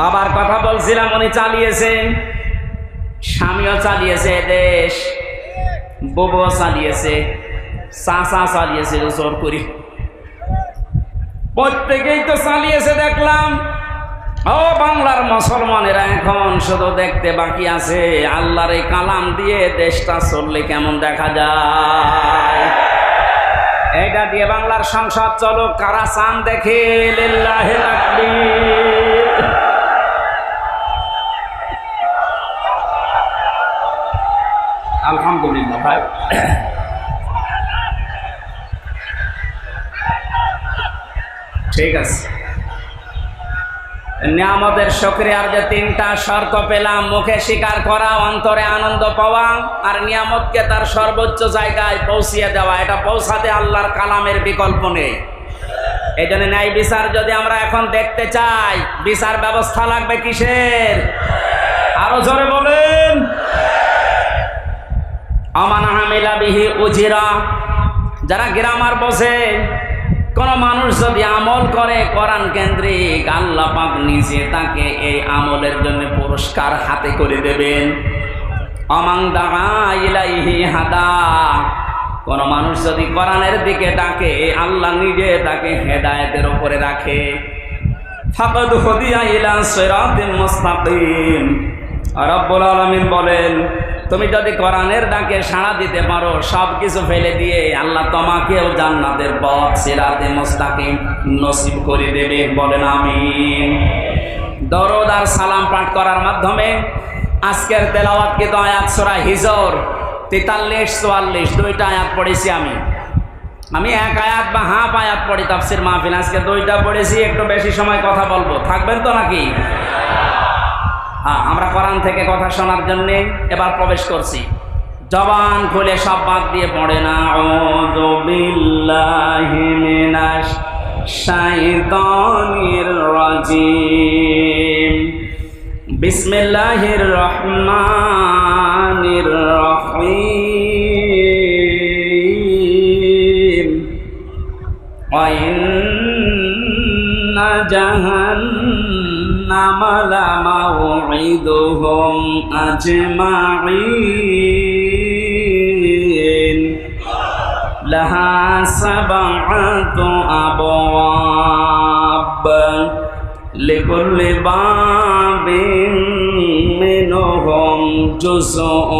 বাবার কথা বলছিলাম, উনি চালিয়েছেন। স্বামীও চালিয়েছে দেশ। বউও চালিয়েছে। চাচা চালিয়েছে জোর করি। প্রত্যেকেই তো চালিয়েছে, দেখলাম। ও বাংলার মুসলমানেরা এখন শুধু দেখতে বাকি আছে। আল্লাহর এই কালাম দিয়ে দেশটা চললে কেমন দেখা যায়? এটা দিয়ে বাংলার সংসদ চলো কারা চান দেখে লিল্লাহে আলহামদুলিল্লাহ, ভাই। ঠিক আছে। নিয়ামতের সক্রিয়ার যে তিনটা শর্ত পেলাম, মুখে স্বীকার করা, অন্তরে আনন্দ পাওয়া, আর নিয়ামতকে তার সর্বোচ্চ জায়গায় পৌঁছিয়ে দেওয়া, এটা পৌঁছাতে আল্লাহর কালামের বিকল্প নেই। এই জন্য ন্যায় বিচার যদি আমরা এখন দেখতে চাই, বিচার ব্যবস্থা লাগবে কিসের? আরও জোরে বলেন। বিহি যারা গ্রামার বসে, কোন মানুষ যদি আমল করে, কোরআন কেন্দ্রিক, আল্লাহ পাক নিজে তাকে এই আমলের জন্য পুরস্কার হাতে করে দেবেন। অমাং ইলাইহি হাদা। কোন মানুষ যদি কোরআনের দিকে ডাকে, আল্লাহ নিজে তাকে হেদায়েতের উপরে রাখে। ফাকাদ হুদিয়া ইলা সিরাতিল মুস্তাকিম। রব্বুল আলামিন বলেন তুমি যদি কোরআনের ডাকে সাড়া দিতে পারো সব কিছু ফেলে দিয়ে আল্লাহ তোমাকেও জান্নাতের পথ, সিরাতে মুস্তাকিম নসিব করে দেবে। বলেন আমিন। দরদ আর সালাম পাঠ করার মাধ্যমে আজকের তেলাওয়াত কিন্তু আয়াত সূরা হিজর? তেতাল্লিশ, চুয়াল্লিশ, দুইটা আয়াত পড়েছি আমি। আমি এক আয়াত বা হাফ আয়াত পড়ি, তাফসির মাহফিল। আজকে দুইটা পড়েছি, একটু বেশি সময় কথা বলব। থাকবেন তো নাকি? হ্যাঁ, আমরা কোরআন থেকে কথা শোনার জন্যে এবার প্রবেশ করছি। জবান খুলে সব বাদ দিয়ে পড়ে না ও মিনাশ বিসমিল্লাহির রহমানির রহিম। ওয়া جهنم لموعدهم أجمعين لها سبعة أبواب لكل باب منهم جزء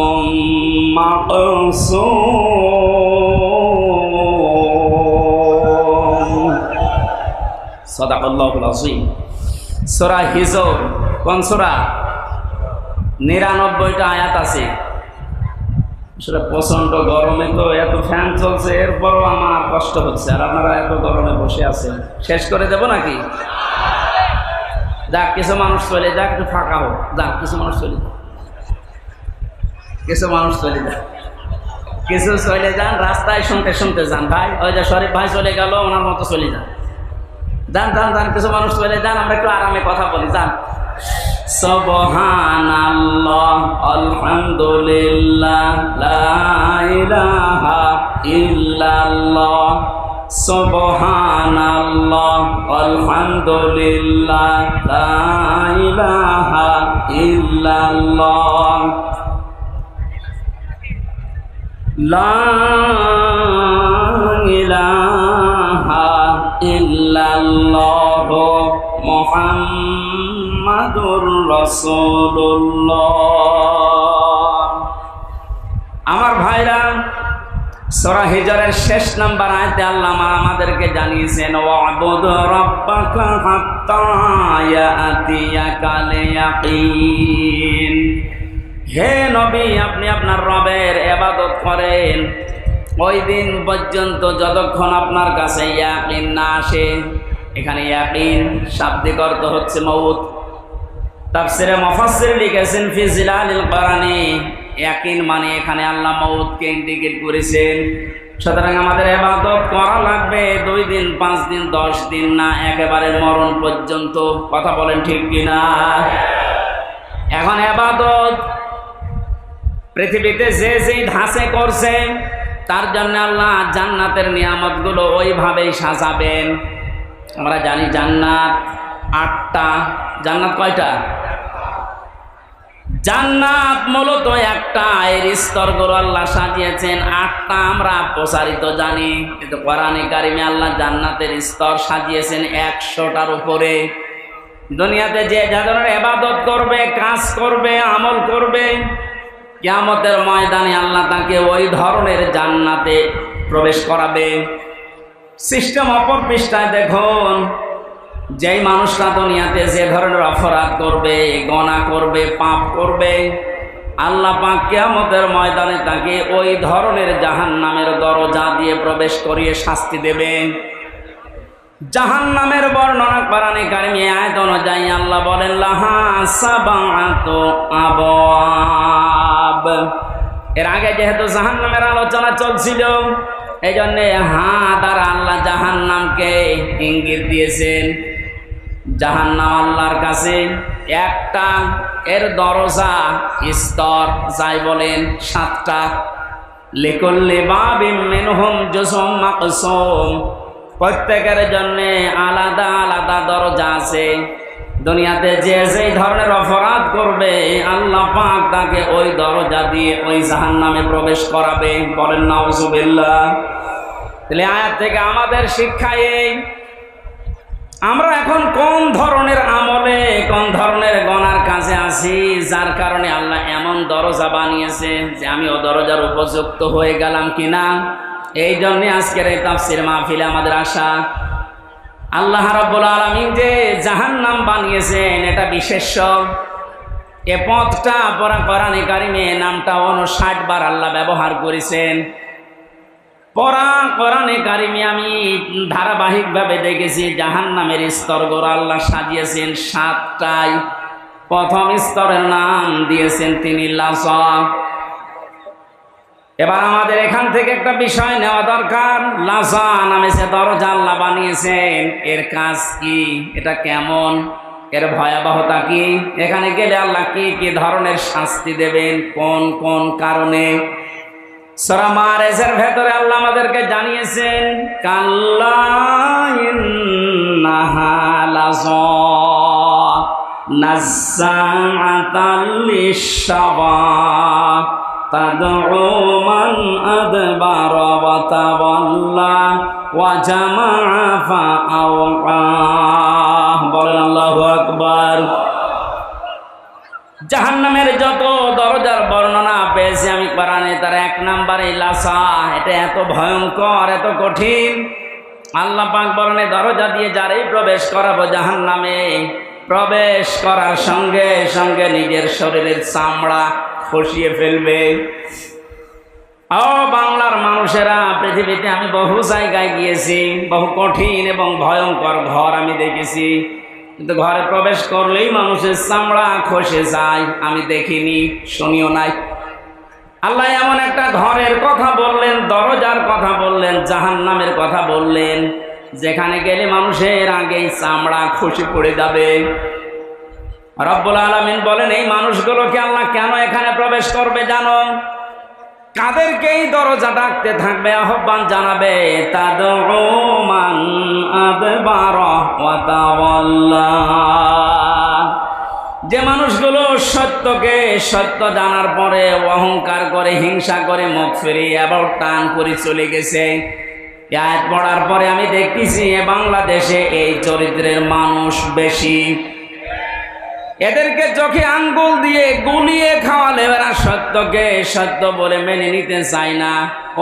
مقصود صدق الله العظيم সূরা হিজর, কোন সূরা? নিরানব্বইটা আয়াত আছে। সেটা প্রচণ্ড গরমে তো এত ফ্যান চলছে, এরপরও আমার কষ্ট হচ্ছে। আর আপনারা এত গরমে বসে আছেন। শেষ করে দেব নাকি? যাক, কিছু মানুষ চলে যাক, একটু ফাঁকা হোক। যাক, কিছু মানুষ চলে যাক। কিছু মানুষ চলে যাক। কিছু চলে যান, রাস্তায় শুনতে শুনতে যান। ভাই, ওই যে শরীফ ভাই চলে গেল, ওনার মতো চলে যান। যান যান যান কিছু মানুষ চলে যান আমরা একটু আরামে কথা বলি, যান। সুবহানাল্লাহ, আলহামদুলিল্লাহ, লা ইলাহা ইল্লাল্লাহ। সুবহানাল্লাহ, আলহামদুলিল্লাহ, লা ইলাহা ইল্লাল্লাহ। লা ইলাহা ইল্লাল্লাহ মুহাম্মাদুর রাসূলুল্লাহ। আমার ভাইরা, সূরা হিজরের শেষ নাম্বার আয়াতে আল্লাহ আমাদেরকে জানিয়েছেন, ওয়াবুদ রাব্বাকা হাত্তা ইয়াতিয়াকাল ইয়াকিন হে নবী, আপনি আপনার রবের এবাদত করেন। ওই দিন পর্যন্ত যতক্ষণ আপনার কাছে ইয়াকিন না আসে, এখানে ইয়াকিন শাব্দিক অর্থ হচ্ছে মৌত তাফসিরে মুফাসসির লিখেছেন, ফি জিলালিল কোরআনি ইয়াকিন মানে এখানে আল্লাহ মৌতকে ইন্ডিকেট করেছেন। সুতরাং আমাদের এবাদত করা লাগবে দুই দিন, পাঁচ দিন, দশ দিন না, একেবারে মরণ পর্যন্ত। কথা বলেন ঠিক কিনা? এখন এবাদত পৃথিবীতে যে যেই ধাঁচে করছে তার জন্য আল্লাহ জান্নাতের নিয়ামতগুলো ওইভাবেই সাজাবেন। আমরা জানি জান্নাত আটটা। জান্নাত কয়টা? জান্নাত মূলত একটা, এর স্তরগুলো আল্লাহ সাজিয়েছেন আটটা, আমরা প্রসারিত জানি। কিন্তু কোরআনে কারিমে আল্লাহ জান্নাতের স্তর সাজিয়েছেন একশোটার উপরে। দুনিয়াতে যে যা ধরনের এবাদত করবে, কাজ করবে, আমল করবে কিয়ামতের ময়দানে আল্লাহ তাকে ওই ধরনের জান্নাতে প্রবেশ করাবে। সিস্টেম অপর পৃষ্ঠায় দেখুন, যেই মানুষরা দুনিয়াতে যে ধরনের অপরাধ করবে গণা করবে, পাপ করবে, আল্লাহ পাক কিয়ামতের ময়দানে তাকে ওই ধরনের জাহান নামের দরজা দিয়ে প্রবেশ করিয়ে শাস্তি দেবে। জাহান নামের বর্ণনা করানে কারিমে আয়ত অনুযায়ী আল্লাহ বলেন, লাহা সাবাআতু আবওয়াব। এর আগে যেহেতু জাহান নামের আলোচনা চলছিল এই জন্যে হা দ্বারা আল্লাহ জাহান নামকে ইঙ্গিত দিয়েছেন। জাহান নাম আল্লাহর কাছে একটা, এর দরজা স্তর, যাই বলেন সাতটা। লিকুল্লি বাবিম মিনহুম জুসুম প্রত্যেকের জন্যে আলাদা আলাদা দরজা আছে। দুনিয়াতে যে যেই ধরনের অপরাধ করবে, আল্লাহ পাক তাকে ওই দরজা দিয়ে ওই জাহান নামে প্রবেশ করাবে। বলেন, নাউজুবিল্লাহ। তাহলে আয়াত থেকে আমাদের শিক্ষা এই, আমরা এখন কোন ধরনের আমলে, কোন ধরনের গণার কাছে আছি, যার কারণে আল্লাহ এমন দরজা বানিয়েছে যে আমি ও দরজার উপযুক্ত হয়ে গেলাম কিনা? এই জন্যে আজকের এই তাফসির মাহফিলে আমাদের আশা আল্লাহ রাব্বুল আলামিন যে জাহান্নাম বানিয়েছেন, এটা বিশেষ্য। এ পথটা পরা কোরআনে কারিমে নামটা ষাট বার আল্লাহ ব্যবহার করেছেন। পরা কোরআনে কারিমে আমি ধারাবাহিকভাবে দেখেছি, জাহান্নামের স্তরগুলো আল্লাহ সাজিয়েছেন সাতটায়। প্রথম স্তরের নাম দিয়েছেন তিনি লাসা। এবার আমাদের এখান থেকে একটা বিষয় নেওয়া দরকার। লাসা নামে সে দরজা আল্লাহ বানিয়েছেন, এর কাজ কি? এটা কেমন? এর ভয়াবহতা কি? এখানে গেলে আল্লাহ কি কি ধরনের শাস্তি দেবেন? কোন কোন কারণে? সরা মারেজের ভেতরে আল্লাহ আমাদেরকে জানিয়েছেন কাল্লা ইন্নাহা লাযা নাজ্জাআতাল লিশশাওয়া تدعو من أدبر وتولى وجمع فأوعاه বলেন আল্লাহু আকবার জাহান্নামের যত দরজার বর্ণনা পেয়েছি আমি কোরআনে তার এক নাম্বারে লাসা এটা এত ভয়ঙ্কর এত কঠিন আল্লাহ পাক বরণে দরজা দিয়ে যারাই প্রবেশ করাবো জাহান্নামে প্রবেশ করার সঙ্গে সঙ্গে নিজের শরীরের চামড়া খসিয়ে ফেলবে। ও বাংলার মানুষেরা, পৃথিবীতে আমি বহু জায়গায় গিয়েছি, বহু কঠিন এবং ভয়ঙ্কর ঘর আমি দেখেছি। কিন্তু ঘরে প্রবেশ করলেই মানুষের চামড়া খসে যায়, আমি দেখিনি, শুনিও নাই। আল্লাহ এমন একটা ঘরের কথা বললেন, দরজার কথা বললেন জাহান নামের কথা বললেন, যেখানে গেলে মানুষের আগেই চামড়া খুশি পড়ে যাবে। রব্বুল আলমিন বলেন, এই মানুষগুলোকে আল্লাহ কেন এখানে প্রবেশ করবে জানো? কাদেরকেই দরজা ডাকতে থাকবে, আহ্বান জানাবে আদবার যে মানুষগুলো সত্যকে সত্য জানার পরে অহংকার করে, হিংসা করে মুখ ফিরিয়ে আবার টান করে চলে গেছে। পড়ার পরে আমি দেখতেছি বাংলাদেশে এই চরিত্রের মানুষ বেশি। এদেরকে চোখে আঙ্গুল দিয়ে গুলিয়ে খাওয়ালে এরা সত্যকে সত্য বলে মেনে নিতে চায় না।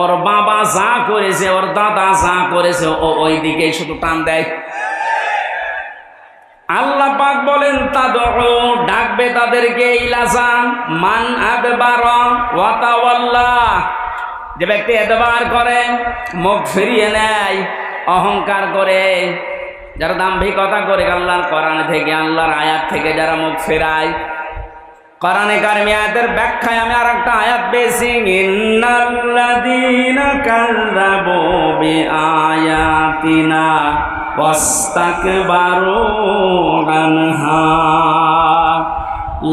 ওর বাবা যা করেছে, ওর দাদা যা করেছে, ও ওই দিকে শুধু টান দেয়। আল্লাহ পাক বলেন তাদর ডাকবে তাদেরকে ইলাসা মান আদবার ওয়াতাওয়াল্লা যে ব্যক্তি এতবার করে, মুখ ফিরিয়ে নেয়, অহংকার করে। যারা দাম্ভিকতা করে আল্লাহর কোরআন থেকে, আল্লাহর আয়াত থেকে যারা মুখ ফেরায়, কোরআনে কারিমে আয়াতের ব্যাখ্যায় আমি আর একটা আয়াত পেয়েছি, ইন্নাল্লাযীনা কাযযাবু বিআয়াতিনা ওয়াস্তাকবারু আনহা,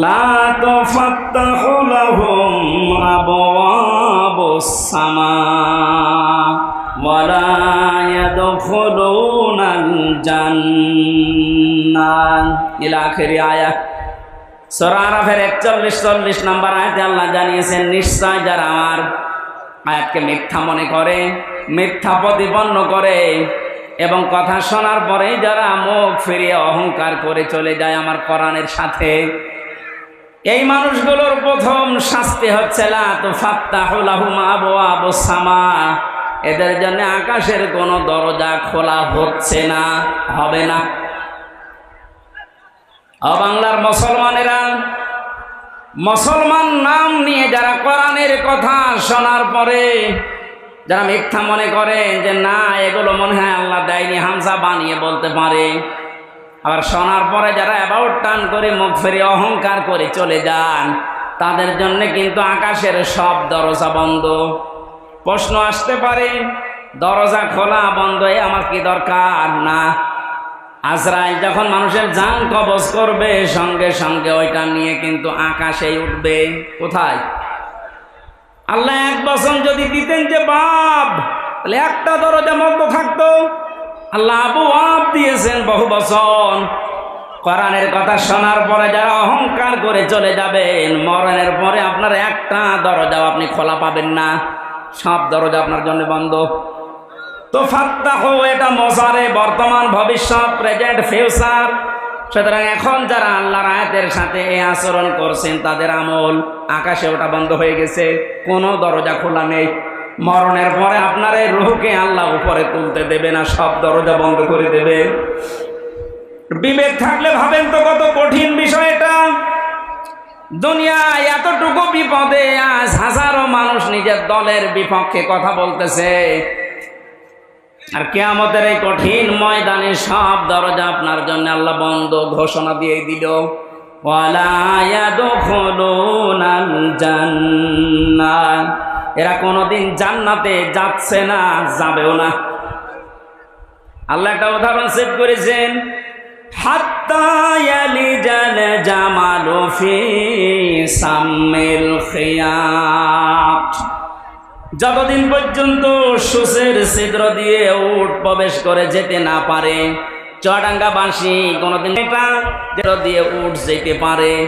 লা তুফাত্তাহু লাহুম আবওয়াবুস সামা। ওয়ালা يدخلون الجنة জান্নাত ইলা আখিরি আয়াত সূরা আরাফের 41 40 নম্বর আয়াতে আল্লাহ জানিয়েছেন নিশ্চয় যারা আমার আয়াতকে মিথ্যা মনে করে মিথ্যা প্রতিপন্ন করে এবং কথা শোনার পরে যারা মুখ ফিরিয়ে অহংকার করে চলে যায় আমার কোরআনের সাথে এই মানুষগুলোর প্রথম শাস্তি হচ্ছে লা তো ফাত্তাহুলাহুম আবু আবু সামা এদের জন্য আকাশের কোনো দরজা খোলা হচ্ছে না, হবে না। বাংলার মুসলমানেরা, মুসলমান নাম নিয়ে যারা কোরআনের কথা শোনার পরে যারা মিথ্যা মনে করে যে না, এগুলো মনে হয় আল্লাহ দেয়নি হামসা বানিয়ে বলতে পারে। আবার শোনার পরে যারা অ্যাবাউট টান করে মুখ ফেরে অহংকার করে চলে যান, তাদের জন্য কিন্তু আকাশের সব দরজা বন্ধ। প্রশ্ন আসতে পারে, দরজা খোলা বন্ধ এ আমার কি দরকার? না। আজরাইল যখন মানুষের যান কবজ করবে, সঙ্গে সঙ্গে ওইটা নিয়ে কিন্তু আকাশে উঠবে। কোথায়? আল্লাহ এক বছর যদি দিতেন যে বাপ, তাহলে একটা দরজা বন্ধ থাকতো। আল্লাহ আবু আপ দিয়েছেন বহু বছর কোরআনের কথা শোনার পরে যারা অহংকার করে চলে যাবেন, মরণের পরে আপনার একটা দরজাও আপনি খোলা পাবেন না। সব দরজা আপনার জন্য বন্ধ। তো ফাত্তাহ, এটা মজারে বর্তমান ভবিষ্যৎ প্রেজেন্ট ফিউচার সুতরাং এখন যারা আল্লাহর আয়াতের সাথে এই আচরণ করছেন, তাদের আমল আকাশে ওটা বন্ধ হয়ে গেছে, কোনো দরজা খোলা নেই। মরণের পরে আপনার এই রুহকে আল্লাহ উপরে তুলতে দেবে না, সব দরজা বন্ধ করে দেবে। বিবেক থাকলে ভাবেন তো কত কঠিন বিষয় এটা দুনিয়ায় এতটুকু বিপদে আজ হাজারো মানুষ নিজের দলের বিপক্ষে কথা বলতেছে। আর কেয়ামতের এই কঠিন ময়দানে সব দরজা আপনার জন্য আল্লাহ বন্ধ ঘোষণা দিয়ে দিল। এরা কোনোদিন জান্নাতে যাচ্ছে না, যাবেও না। আল্লাহ একটা উদাহরণ সেট করেছেন। যতদিন পর্যন্ত সুসের ছিদ্র দিয়ে উট প্রবেশ করে যেতে না পারে চড়াঙ্গা বাঁশি কোনোদিন দিয়ে উঠ যেতে পারে।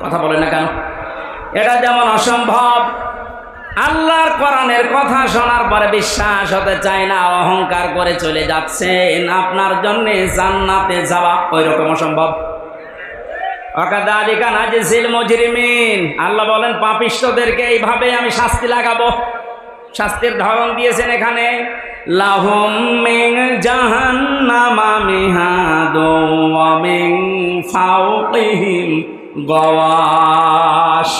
কথা বলে না কেন? এটা যেমন অসম্ভব আল্লাহর কোরআনের কথা শোনার পরে বিশ্বাস হতে চায় না, অহংকার করে চলে যাচ্ছেন। আপনার জন্য জান্নাতে যাওয়া ওই রকম অসম্ভব অকাদালিকা নাজিসিল মুজরিমিন। আল্লাহ বলেন, পাপিষ্টদেরকে এইভাবে আমি শাস্তি লাগাবো। শাস্তির ধরন দিয়েছেন এখানে, লাহুম মিন জাহান্নামা মিহাদু ওয়া গাওয়াশ।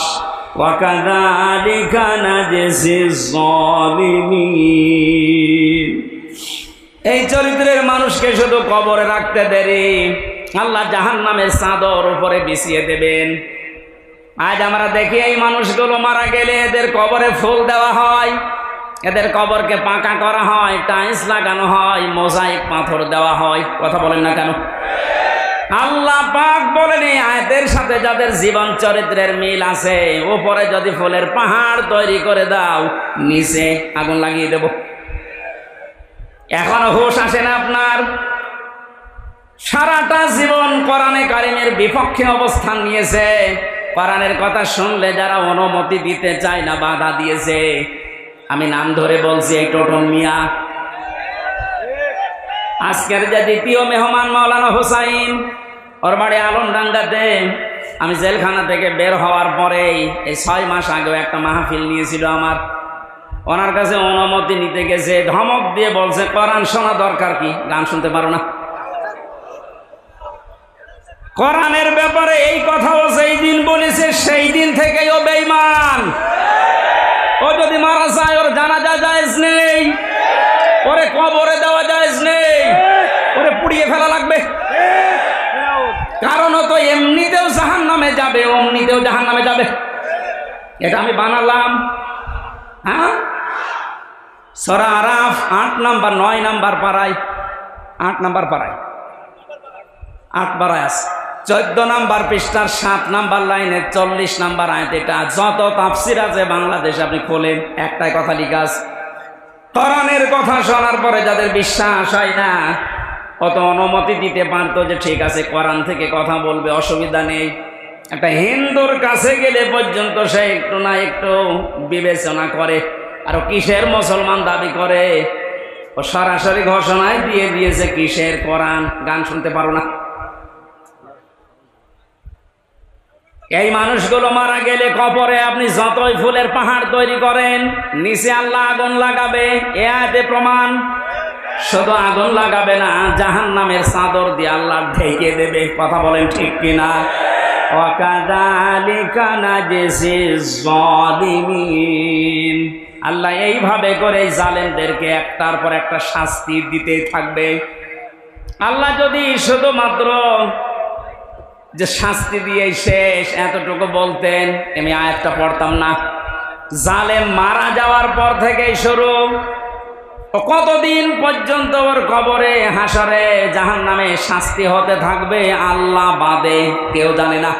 এই চরিত্রের মানুষকে শুধু কবরে রাখতে দেরি। আল্লাহ জাহান নামের চাদর উপরে বিছিয়ে দেবেন। আজ আমরা দেখি এই মানুষগুলো মারা গেলে এদের কবরে ফুল দেওয়া হয়, এদের কবরকে পাকা করা হয়, টাইলস লাগানো হয়, মোজাইক পাথর দেওয়া হয়। কথা বলেন না কেন? আল্লাহ পাক বলেন এই আয়াতের সাথে যাদের জীবন চরিত্রের মিল আছে, উপরে যদি ফুলের পাহাড় তৈরি করে দাও, নিচে আগুন লাগিয়ে দেব। এখনও হুশ আসে না আপনার? সারাটা জীবন কোরআনে কারিমের বিপক্ষে অবস্থান নিয়েছে। কোরআনের কথা শুনলে যারা অনুমতি দিতে চায় না, বাধা দিয়েছে। আমি নাম ধরে বলছি এই টোটন মিয়া। আজকের যে দ্বিতীয় মেহমান মৌলানা হোসাইন, ওর বাড়ি আলমডাঙ্গাতে। আমি জেলখানা থেকে বের হওয়ার পরেই এই ছয় মাস আগেও একটা মাহফিল নিয়েছিল আমার। ওনার কাছে অনুমতি নিতে গেছে, ধমক দিয়ে বলছে, কোরআন শোনা দরকার কি? গান শুনতে পারো না। কোরআনের ব্যাপারে এই কথাও সেই দিন বলেছে, সেই দিন থেকেই ও বেইমান ও যদি মারা যায়, ওর জানাজা জায়েজ নেই। ওরে কবরে দেওয়া পুড়িয়ে ফেলা লাগবে। কারণ তো এমনিতেও জাহান নামে যাবে অমনিতেও জাহান নামে যাবে। এটা আমি বানালাম। হ্যাঁ? সরা আরাফ আট নাম্বার, নয় নাম্বার পাড়ায়। আট নাম্বার পাড়ায়। আট পাড়ায় আছে। চোদ্দ নাম্বার পৃষ্ঠার সাত নাম্বার লাইনে চল্লিশ নাম্বার আয়াত এটা। যত তাফসির আছে বাংলাদেশ আপনি খোলেন, একটাই কথা লিখা আছে। কোরআনের কথা শোনার পরে যাদের বিশ্বাস হয় না অত অনুমতি দিতে পারতো যে ঠিক আছে, কোরআন থেকে কথা বলবে, অসুবিধা নেই। একটা হিন্দুর কাছে গেলে পর্যন্ত সে একটু না একটু বিবেচনা করে। আর কিসের মুসলমান দাবি করে? ও সরাসরি ঘোষণায় দিয়ে দিয়েছে কিসের কোরআন? গান শুনতে পারো না। এই মানুষগুলো মারা গেলে কপরে আপনি যতই ফুলের পাহাড় তৈরি করেন, নিচে আল্লাহ আগুন লাগাবে, এ প্রমাণ। শুধু আগুন লাগাবে না জাহান নামের চাদর দিয়ে আল্লাহ ঢেকে দেবে। কথা বলেন ঠিক কিনা? আল্লাহ এইভাবে করে জালেমদেরকে একটার পর একটা শাস্তি দিতে থাকবে। আল্লাহ যদি শুধুমাত্র যে শাস্তি দিয়ে শেষ, এতটুকু বলতেন, আমি আয়াতটা পড়তাম না। জালেম মারা যাওয়ার পর থেকেই শুরু। কতদিন পর্যন্ত ওর কবরে হাসরে জাহান নামে শাস্তি হতে থাকবে আল্লাহ বাদে কেউ জানে না।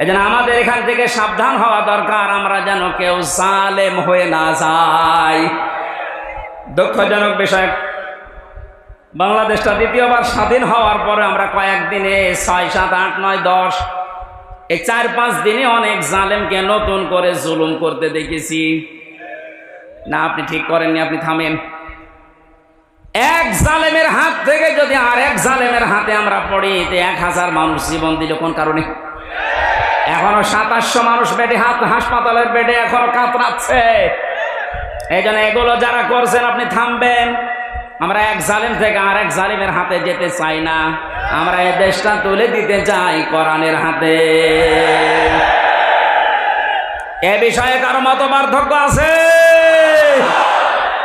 এই আমাদের এখান থেকে সাবধান হওয়া দরকার, আমরা যেন কেউ জালেম হয়ে না যাই। দুঃখজনক বিষয়, বাংলাদেশটা দ্বিতীয়বার স্বাধীন হওয়ার পরে আমরা কয়েকদিনে ছয়, সাত, আট, নয়, দশ, এই চার, পাঁচ দিনে অনেক জালেমকে নতুন করে জুলুম করতে দেখেছি। না, আপনি ঠিক করেননি, আপনি থামেন। এক জালেমের হাত থেকে যদি আর এক জালেমের হাতে আমরা পড়ি, তো এক হাজার মানুষ জীবন দিল কোন কারণে? এখনও সাতাশশো মানুষ বেডে হাত, হাসপাতালের বেডে এখনও কাতরাচ্ছে। এই জন্য এগুলো যারা করছেন, আপনি থামবেন। আমরা এক জালিম থেকে আর এক জালিমের হাতে যেতে চাই না। আমরা এই দেশটা তুলে দিতে চাই কোরআনের হাতে। এ বিষয়ে কারও মত পার্থক্য আছে?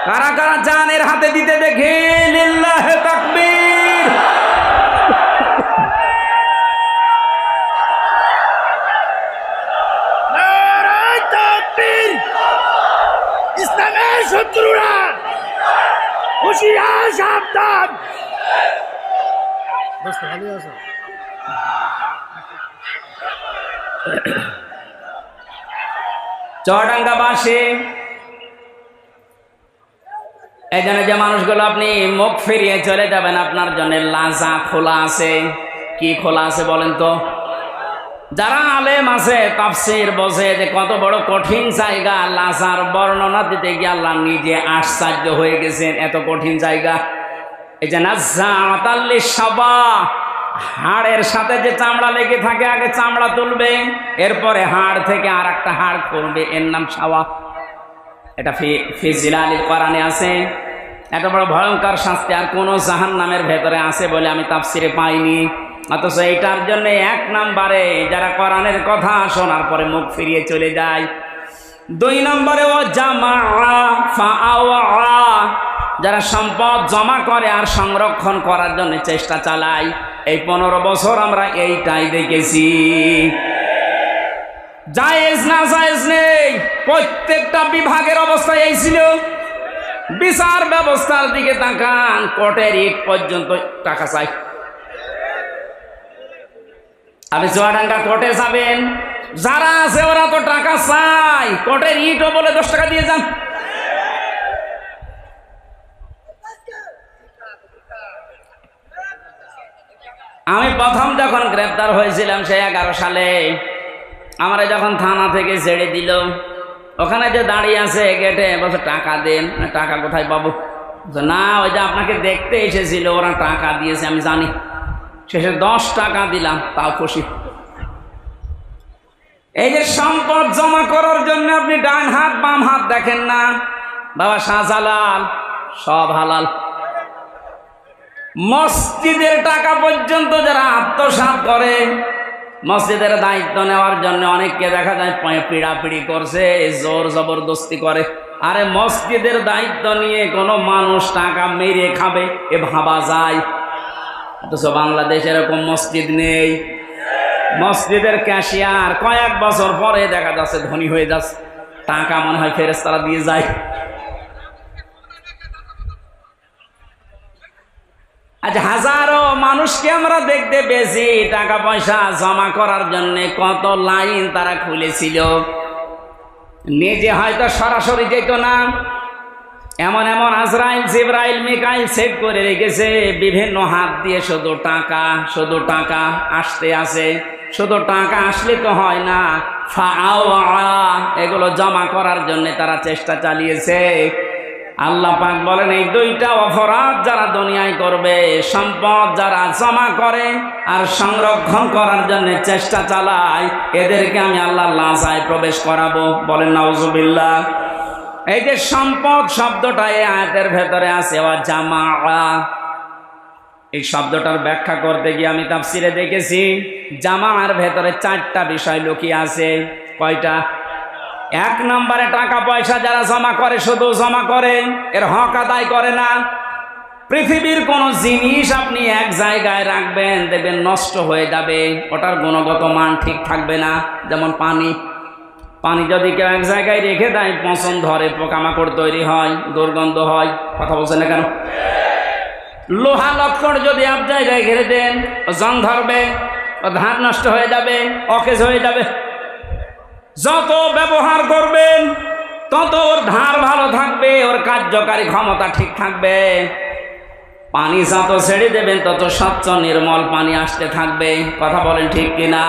কারা কারা জানের হাতে দিতে দেখি লিল্লাহে তাকবীর। নারায় তাকবীর। ইসলামের শত্রুরা হুশিয়ার সাবধান। চুয়াডাঙ্গাবাসী এই জন্য যে মানুষগুলো আপনি মুখ ফিরিয়ে চলে যাবেন, আপনার জন্য লাজা খোলা আছে। কি খোলা আছে বলেন তো? যারা আলেম আছে, তাফসির বসে যে কত বড় কঠিন জায়গা, লাজার বর্ণনা দিতে গিয়ে আল্লাহ নিজে আশ্চর্য হয়ে গেছেন, এত কঠিন জায়গা। এই যে নাজ্জাতাল্লি সাবা হাড়ের সাথে যে চামড়া লেগে থাকে, আগে চামড়া তুলবে, এরপরে হাড় থেকে আর একটা হাড় খুলবে, এর নাম সাওয়া। এটা ফিজিলালির কোরআনে আছে। এত বড় ভয়ঙ্কর শাস্তি আর কোনো জাহান নামের ভেতরে আছে বলে আমি তাফসিরে পাইনি। অথচ এইটার জন্য এক নাম্বারে যারা কোরআনের কথা শোনার পরে মুখ ফিরিয়ে চলে যায়। দুই নম্বরে, ও জামা যারা সম্পদ জমা করে আর সংরক্ষণ করার জন্য চেষ্টা চালায়। এই পনেরো বছর আমরা এইটাই দেখেছি। জায়েজ না জায়েজ নেই। প্রত্যেকটা বিভাগের অবস্থা এই ছিল। বিচার ব্যবস্থার দিকে তাকান, কোর্টের ইট পর্যন্ত টাকা চাই। আপনি চুয়াডাঙ্গা কোর্টে যাবেন। যারা আছে ওরা তো টাকা চাই। কোর্টের ইটও বলে দশ টাকা দিয়ে যান। আমি প্রথম যখন গ্রেপ্তার হয়েছিলাম সেই এগারো সালে আমরা যখন থানা থেকে ছেড়ে দিল, ওখানে যে দাঁড়িয়ে আছে গেটে, বলছে, টাকা দেন। টাকা কোথায় পাবো? না, ওই যে আপনাকে দেখতে এসেছিল, ওরা টাকা দিয়েছে, আমি জানি। শেষে দশ টাকা দিলাম, তাও খুশি। এই যে সম্পদ জমা করার জন্য আপনি ডান হাত, বাম হাত দেখেন না। বাবা শাহজালাল, সব হালাল। মসজিদের টাকা পর্যন্ত যারা আত্মসাৎ করে মসজিদের দায়িত্ব নেওয়ার জন্য অনেককে দেখা যায় পিড়াপিড়ি করছে, জোর জবরদস্তি করে। আরে মসজিদের দায়িত্ব নিয়ে কোনো মানুষ টাকা মেরে খাবে, এ ভাবা যায়। অথচ বাংলাদেশ এরকম মসজিদ নেই। মসজিদের ক্যাশিয়ার কয়েক বছর পরে দেখা যাচ্ছে ধনী হয়ে যাচ্ছে। টাকা মনে হয় ফেরেস্তারা দিয়ে যায়। আজ হাজারো মানুষকে আমরা দেখতে পেয়েছি টাকা পয়সা জমা করার জন্য কত লাইন তারা খুলেছিল। নিজে হয়তো সরাসরি যেত না, এমন এমন আজরাইল, জিব্রাইল, মিকাইল সেভ করে রেখেছে, বিভিন্ন হাত দিয়ে শুধু টাকা শুধু টাকা আসতে আসে শুধু টাকা আসলে তো হয় না এগুলো জমা করার জন্য তারা চেষ্টা চালিয়েছে। আল্লাহ পাক বলেন, এই দুইটা অপরাধ যারা দুনিয়ায় করবে, সম্পদ যারা জমা করে আর সংরক্ষণ করার জন্য চেষ্টা চালায়, এদেরকে আমি আল্লাহ লাজায় প্রবেশ করাবো। বলেন, নাউজুবিল্লাহ। এই যে সম্পদ শব্দটা এই আয়াতের ভেতরে আছে, ওয়া জামা এই শব্দটার ব্যাখ্যা করতে গিয়ে আমি তাফসিরে দেখেছি জামার ভেতরে চারটা বিষয় লুকিয়ে আছে। কয়টা? এক নম্বরে টাকা পয়সা যারা জমা করে, শুধু জমা করে, এর হক আদায় করে না। পৃথিবীর কোনো জিনিস আপনি এক জায়গায় রাখবেন, দেখবেন নষ্ট হয়ে যাবে, ওটার গুণগত মান ঠিক থাকবে না। যেমন পানি। পানি যদি কেউ এক জায়গায় রেখে দেয়, পচন ধরে, পোকামাকড় তৈরি হয়, দুর্গন্ধ হয়, কথা বলছেন না কেন? লোহা লক্ষণ যদি এক জায়গায় ঘিরে দেন জং ধরবে ধান নষ্ট হয়ে যাবে, অকেজ হয়ে যাবে। যত ব্যবহার করবেন, তত ওর ধার ভালো থাকবে, ওর কার্যকারী ক্ষমতা ঠিক থাকবে। পানি যত ছেড়ে দেবেন, তত স্বচ্ছ নির্মল পানি আসতে থাকবে। কথা বলেন ঠিক কিনা?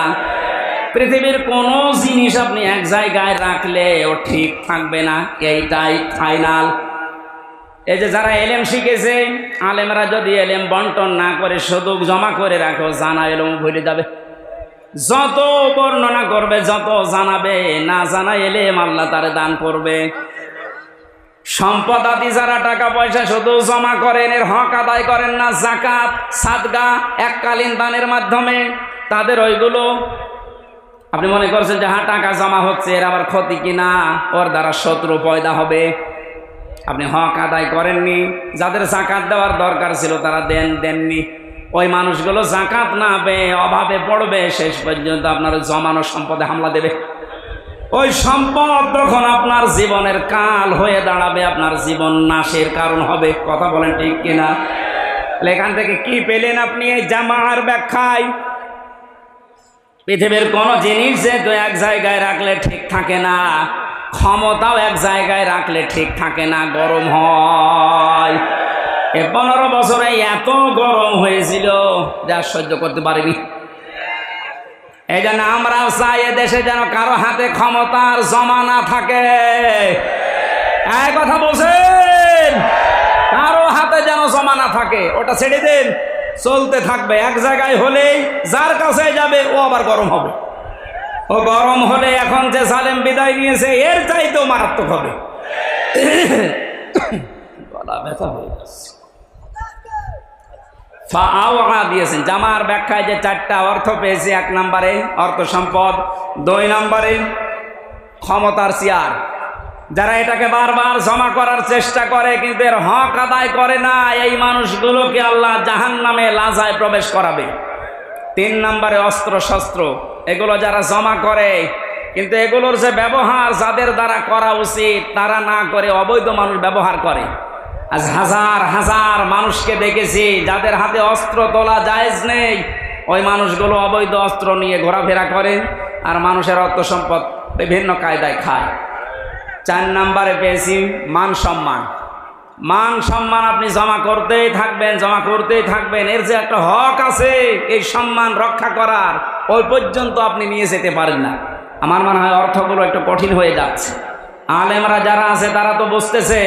পৃথিবীর কোনো জিনিস আপনি এক জায়গায় রাখলে ও ঠিক থাকবে না, এইটাই ফাইনাল। এই যে যারা এলেম শিখেছে, আলেমরা যদি এলেম বন্টন না করে শুধু জমা করে রাখো, জানা এলেম ভুলে যাবে। যত বর্ণনা করবে, যত জানাবে, না জানা এলে আল্লাহ তারে দান করবে। সম্পদ আদি যারা টাকা পয়সা শুধু জমা করেন, এর হক আদায় করেন না জাকাত সাদগা, এককালীন দানের মাধ্যমে, তাদের ওইগুলো, আপনি মনে করছেন যে হ্যাঁ টাকা জমা হচ্ছে, এর আবার ক্ষতি কিনা ওর দ্বারা শত্রু পয়দা হবে। আপনি হক আদায় করেননি, যাদের জাকাত দেওয়ার দরকার ছিল, তারা দেন, দেননি। ওই মানুষগুলো জাকাত না পেয়ে, অভাবে পড়বে, শেষ পর্যন্ত আপনার জমানো সম্পদে হামলা দেবে। ওই সম্পদ তখন আপনার জীবনের কাল হয়ে দাঁড়াবে, আপনার জীবন নাশের কারণ হবে। কথা বলেন ঠিক কিনা? এখান থেকে কি পেলেন আপনি এই জামার ব্যাখ্যায়? পৃথিবীর কোন জিনিস যেহেতু এক জায়গায় রাখলে ঠিক থাকে না, ক্ষমতাও এক জায়গায় রাখলে ঠিক থাকে না, গরম হয়। পনেরো বছরে এত গরম হয়েছিল, যা সহ্য করতে পারিনি। এই জন্য আমরাও চাই এ দেশে যেন কারও হাতে ক্ষমতার জমা না থাকে। এই কথা বলছেন, কারও হাতে যেন জমা না থাকে, ওটা ছেড়ে দেন, চলতে থাকবে। এক জায়গায় হলেই যার কাছে যাবে, ও আবার গরম হবে। ও গরম হলে এখন যে সালেম বিদায় নিয়েছে, এর চাইতেও মারাত্মক হবে। গলা ব্যথা হয়ে যাচ্ছে। ফাআওয়া দিয়েছেন। জামার ব্যাখ্যায় যে চারটা অর্থ পেয়েছে, এক নম্বরে অর্থ সম্পদ, দুই নম্বরে ক্ষমতার চেয়ার। যারা এটাকে বারবার জমা করার চেষ্টা করে, কিন্তু এর হক আদায় করে না, এই মানুষগুলোকে আল্লাহ জাহান নামে লাজায় প্রবেশ করাবে। তিন নম্বরে অস্ত্র, শস্ত্র, এগুলো যারা জমা করে, কিন্তু এগুলোর যে ব্যবহার যাদের দ্বারা করা উচিত, তারা না করে অবৈধ মানুষ ব্যবহার করে। আজ হাজার হাজার মানুষকে দেখেছি যাদের হাতে অস্ত্র তোলা জায়েজ নেই। ওই মানুষগুলো অবৈধ অস্ত্র নিয়ে ঘোরাফেরা করে আর মানুষের অর্থ সম্পদ বিভিন্ন কায়দায় খায়। চার নাম্বারে পেয়েছি মান সম্মান। মান সম্মান আপনি জমা করতেই থাকবেন, জমা করতেই থাকবেন। এর যে একটা হক আছে, এই সম্মান রক্ষা করার, ওই পর্যন্ত আপনি নিয়ে যেতে পারেন না। আমার মনে হয় অর্থগুলো একটু কঠিন হয়ে যাচ্ছে। আলেমরা যারা আছে, তারা তো বুঝতেছে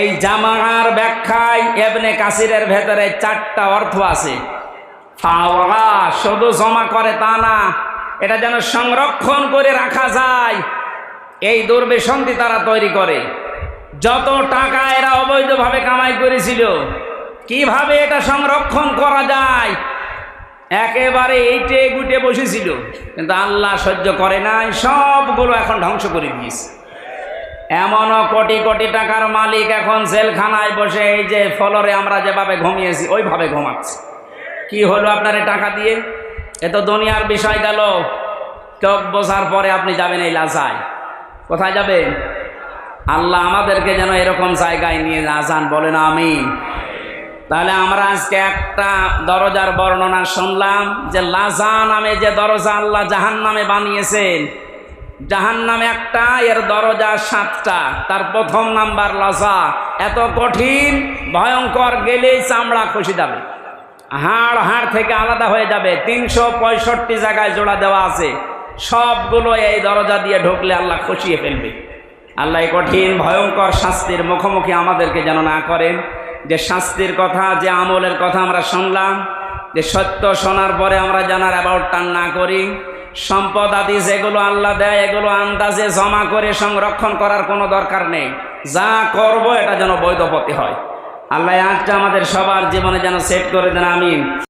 এই জামার ব্যাখ্যায় এবনে কাসিরের ভেতরে চারটা অর্থ আছে। শুধু জমা করে তা না, এটা যেন সংরক্ষণ করে রাখা যায়। এই দুর্বিসন্ধি তারা তৈরি করে। যত টাকা এরা অবৈধভাবে কামাই করেছিল, কীভাবে এটা সংরক্ষণ করা যায়? একেবারে এইটে গুটে বসেছিল। কিন্তু আল্লাহ সহ্য করে নাই, সবগুলো এখন ধ্বংস করে দিয়েছে। এমনও কোটি কোটি টাকার মালিক এখন জেলখানায় বসে, এই যে ফলরে আমরা যেভাবে ঘুমিয়েছি, ওইভাবে ঘুমাচ্ছি। কি হলো আপনার টাকা দিয়ে? এ তো দুনিয়ার বিষয় গেল। চোখ বসার পরে আপনি যাবেন এই লাজায়। কোথায় যাবেন আল্লাহ আমাদেরকে যেন এরকম জায়গায় নিয়ে যান বলেন আমি তাহলে আমরা আজকে একটা দরজার বর্ণনা শুনলাম যে লাজা নামে যে দরজা আল্লাহ জাহান নামে বানিয়েছেন জাহান নামে একটা, এর দরজা সাতটা, তার প্রথম নাম্বার লাজা। এত কঠিন, ভয়ঙ্কর, গেলেই চামড়া খসে যাবে। হাড় হাড় থেকে আলাদা হয়ে যাবে। তিনশো পঁয়ষট্টি জায়গায় জোড়া দেওয়া আছে। সবগুলো এই দরজা দিয়ে ঢুকলে আল্লাহ খসিয়ে ফেলবে। আল্লাহ কঠিন, ভয়ঙ্কর শাস্তির মুখোমুখি আমাদেরকে যেন না করেন। যে শাস্তির কথা, যে আমলের কথা আমরা শুনলাম, যে সত্য শোনার পরে আমরা জানার অ্যাবাউট টান না করি। সম্পদ আদি যেগুলো আল্লাহ দেয়, এগুলো আন্দাজে জমা করে সংরক্ষণ করার কোনো দরকার নেই। যা করব, এটা যেন বৈধপতি হয়। আল্লাহ আজটা আমাদের সবার জীবনে যেন সেট করে দেন, আমিন।